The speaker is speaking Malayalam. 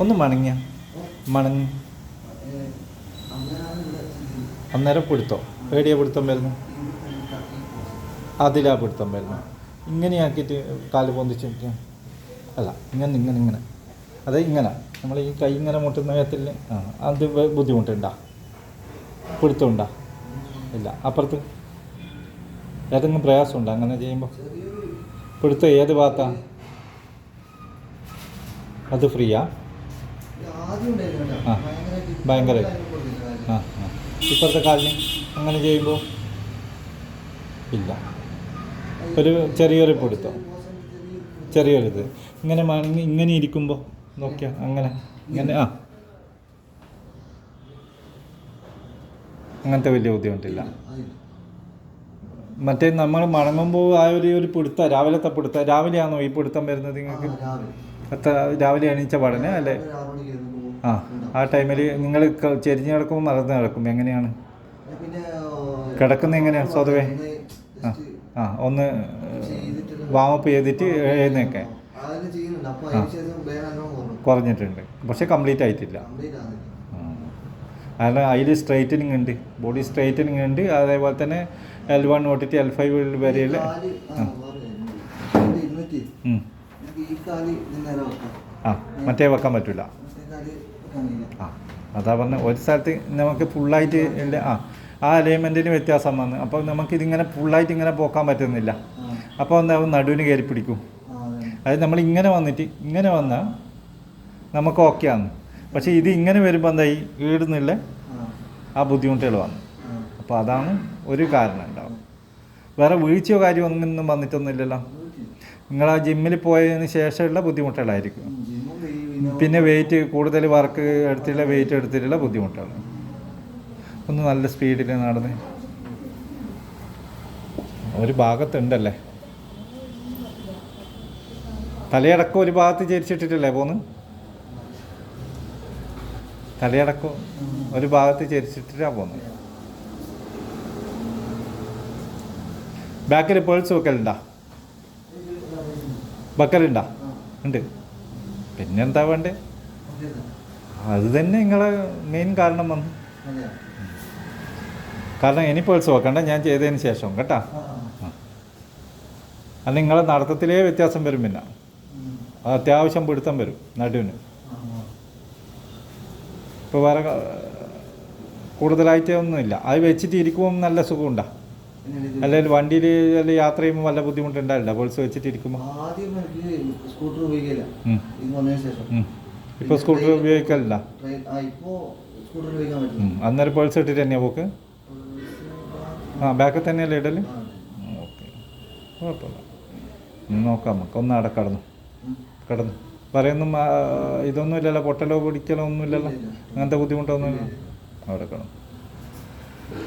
ഒന്ന് മണങ്ങിയ. മണങ്ങി. അന്നേരം പിടുത്തം. ഏടിയ പിടുത്തം വരുന്നു അതിലാ പിടുത്തം വരുന്നു ഇങ്ങനെയാക്കിയിട്ട് കാൽ പൊന്തിച്ച് നിൽക്കുക. അല്ല ഇങ്ങനെ ഇങ്ങനെ ഇങ്ങനെ. അതെ ഇങ്ങനെ. നമ്മൾ ഈ കൈ ഇങ്ങനെ മുട്ടുന്ന വിധത്തിൽ ആ അത് ബുദ്ധിമുട്ടുണ്ടാ? പിടുത്തമുണ്ടാ? ഇല്ല. അപ്പുറത്ത് ഏതെങ്കിലും പ്രയാസമുണ്ടോ അങ്ങനെ ചെയ്യുമ്പോൾ? പിടുത്തം ഏത് ഭാഗത്താണ് അത് ഫ്രീയാ? ആ. ഭയങ്കരായിട്ട്. ആ ആ. ഇപ്പോഴത്തെ കാലിന് അങ്ങനെ ചെയ്യുമ്പോൾ ഇല്ല. ഒരു ചെറിയൊരു പിടുത്തം. ചെറിയൊരിത് ഇങ്ങനെ മണങ്ങി ഇങ്ങനെ ഇരിക്കുമ്പോൾ നോക്കിയാ അങ്ങനെ ഇങ്ങനെ ആ. അങ്ങനത്തെ വലിയ ബുദ്ധിമുട്ടില്ല. മറ്റേ നമ്മൾ മടങ്ങുമ്പോൾ ആ ഒരു ഒരു പിടുത്തം രാവിലത്തെ പിടുത്തം രാവിലെയാണോ ഈ പിടുത്തം വരുന്നത് നിങ്ങൾക്ക്? എത്ര രാവിലെ എണീച്ച പാടനെ അല്ലേ? ആ ആ ടൈമിൽ നിങ്ങൾ ചെരിഞ്ഞ് കിടക്കുമ്പോൾ മറന്ന് കിടക്കും. എങ്ങനെയാണ്? കിടക്കുന്ന എങ്ങനെയാണ് സ്വതവേ? ആ ആ ഒന്ന് വാമപ്പ് ചെയ്തിട്ട് എഴുന്നേക്കെ. കുറഞ്ഞിട്ടുണ്ട്. പക്ഷെ കംപ്ലീറ്റ് ആയിട്ടില്ല. ആ. കാരണം അതിൽ സ്ട്രൈറ്റനിങ് ഉണ്ട്. ബോഡി സ്ട്രൈറ്റനിങ് ഉണ്ട്. അതേപോലെ തന്നെ എൽ വൺ തൊട്ടിട്ട് എൽ ഫൈവ് വരെയുള്ള ഉം. ആ മറ്റേ വെക്കാൻ പറ്റില്ല ആ അതാ പറഞ്ഞ ഒരു സ്ഥലത്ത് നമുക്ക് ഫുള്ളായിട്ട് ഇല്ല ആ ആ അലൈൻമെന്റിന് വ്യത്യാസം വന്ന് അപ്പോൾ നമുക്കിതിങ്ങനെ ഫുള്ളായിട്ട് ഇങ്ങനെ പോക്കാൻ പറ്റുന്നില്ല. അപ്പോൾ എന്താവും നടുവിന് കയറി പിടിക്കും. അതായത് നമ്മൾ ഇങ്ങനെ വന്നിട്ട് ഇങ്ങനെ വന്നാൽ നമുക്ക് ഓക്കെ ആണ്. പക്ഷേ ഇത് ഇങ്ങനെ വരുമ്പോൾ എന്തായി? ഈടുന്നില്ല ആ ബുദ്ധിമുട്ടുകൾ വന്നു. അപ്പോൾ അതാണ് ഒരു കാരണം ഉണ്ടാവും വേറെ വീഴ്ചയോ കാര്യമോ ഒന്നും വന്നിട്ടൊന്നുമില്ലല്ലോ. നിങ്ങൾ ആ ജിമ്മിൽ പോയതിന് ശേഷമുള്ള ബുദ്ധിമുട്ടുകളായിരിക്കും. പിന്നെ വെയിറ്റ് കൂടുതൽ വർക്ക് എടുത്തിട്ടുള്ള വെയിറ്റ് എടുത്തിട്ടുള്ള ബുദ്ധിമുട്ടാണ് ഒന്ന് നല്ല സ്പീഡിൽ നടന്ന്. ഒരു ഭാഗത്തുണ്ടല്ലേ? തലയടക്കം ഒരു ഭാഗത്ത് ചരിച്ചിട്ടിട്ടല്ലേ പോന്ന്? തലയടക്കം ഒരു ഭാഗത്ത് ചരിച്ചിട്ടിട്ടാ പോന്ന്. ബാക്കിൽ പേഴ്സ് വെക്കലുണ്ടാ? വെക്കലുണ്ടാ ഉണ്ട്. പിന്നെന്താ വേണ്ടേ? അത് തന്നെ നിങ്ങളെ മെയിൻ കാരണം വന്നു. കാരണം ഇനി പേഴ്സ് വെക്കണ്ട ഞാൻ ചെയ്തതിന് ശേഷം കേട്ടാ? അത് നിങ്ങളെ നടത്തത്തിലേ വ്യത്യാസം വരും പിന്നെ. അത് അത്യാവശ്യം പിടുത്തം വരും നടുവിന്. ഇപ്പോൾ വേറെ കൂടുതലായിട്ട് ഒന്നുമില്ല അത് വെച്ചിട്ട് ഇരിക്കുമ്പോൾ നല്ല സുഖമുണ്ടാ. അല്ലെങ്കിൽ വണ്ടിയിൽ യാത്ര ചെയ്യുമ്പോൾ വല്ല ബുദ്ധിമുട്ടുണ്ടാവില്ല പേഴ്സ് വെച്ചിട്ട് ഇരിക്കുമ്പോൾ ആദ്യം എനിക്ക് സ്കൂട്ടർ ഉപയോഗിക്കില്ല. ഉം. ഇത് വന്നതിന് ശേഷം. ഉം. സ്കൂട്ടർ ഉപയോഗിക്കലില്ല? അന്നേരം പേഴ്സ് ഇട്ടിട്ട് തന്നെയാ പോക്ക്? ആ ബാക്കിൽ തന്നെയല്ലേ ഇടൽ. ഓക്കെ. കുഴപ്പമില്ല. നോക്കാം നമുക്ക്. ഒന്ന് അവിടെ കടന്നു. കടന്നു. പറയൊന്നും ഇതൊന്നും ഇല്ലല്ലോ പൊട്ടലോ പിടിക്കലോ ഒന്നും ഇല്ലല്ലോ ഇല്ല, ഇല്ല. അങ്ങനത്തെ ബുദ്ധിമുട്ടൊന്നും ഇല്ല. അവിടെ കിടന്നു.